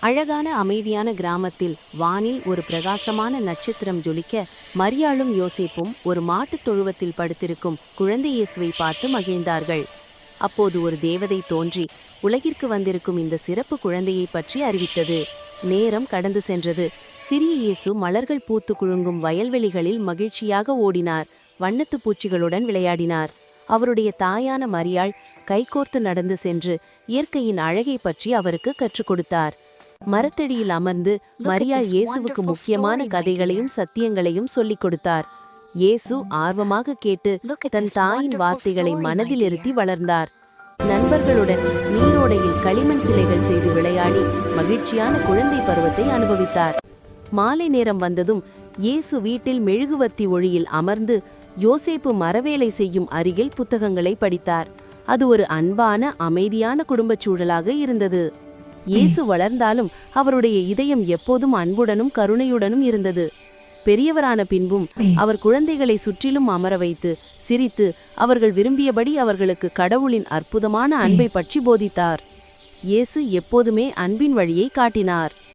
அழகான அமைதியான கிராமத்தில் வானில் ஒரு பிரகாசமான நட்சத்திரம் ஜொலிக்க மரியாளும் யோசிப்பும் ஒரு மாட்டுத் தொழுவத்தில் படுத்திருக்கும் குழந்தை இயேசுவை பார்த்து மகிழ்ந்தார்கள். அப்போது ஒரு தேவதை தோன்றி உலகிற்கு வந்திருக்கும் இந்த சிறப்பு குழந்தையை பற்றி அறிவித்தது. நேரம் கடந்து சென்றது. சிறிய இயேசு மலர்கள் பூத்து குழுங்கும் வயல்வெளிகளில் மகிழ்ச்சியாக ஓடினார். வண்ணத்துப் பூச்சிகளுடன் விளையாடினார். அவருடைய தாயான மரியாள் கைகோர்த்து நடந்து சென்று இயற்கையின் அழகை பற்றி அவருக்கு கற்றுக் கொடுத்தார். மரத்தடியில் அமர்ந்து மரியாள் இயேசுவுக்கு முக்கியமான கதைகளையும் சத்தியங்களையும் சொல்லிக் கொடுத்தார். இயேசு ஆர்வமாக கேட்டு தன் தாயின் வார்த்தைகளை மனதில். இருத்தி வளர்ந்தார். நண்பர்களுடன் நீரோடையில் களிமண் சிலைகள் செய்து விளையாடி மகிழ்ச்சியான குழந்தை பருவத்தை அனுபவித்தார். மாலை நேரம் வந்ததும் இயேசு வீட்டில் மெழுகுவர்த்தி ஒளியில் அமர்ந்து யோசேப்பு மரவேலை செய்யும் அருகில் புத்தகங்களை படித்தார். அது ஒரு அன்பான அமைதியான குடும்பச் சூழலாக இருந்தது. இயேசு வளர்ந்தாலும் அவருடைய இதயம் எப்போதும் அன்புடனும் கருணையுடனும் இருந்தது. பெரியவரான பின்பும் அவர் குழந்தைகளை சுற்றிலும் அமர வைத்து சிரித்து அவர்கள் விரும்பியபடி அவர்களுக்கு கடவுளின் அற்புதமான அன்பை பற்றி போதித்தார். இயேசு எப்போதுமே அன்பின் வழியை காட்டினார்.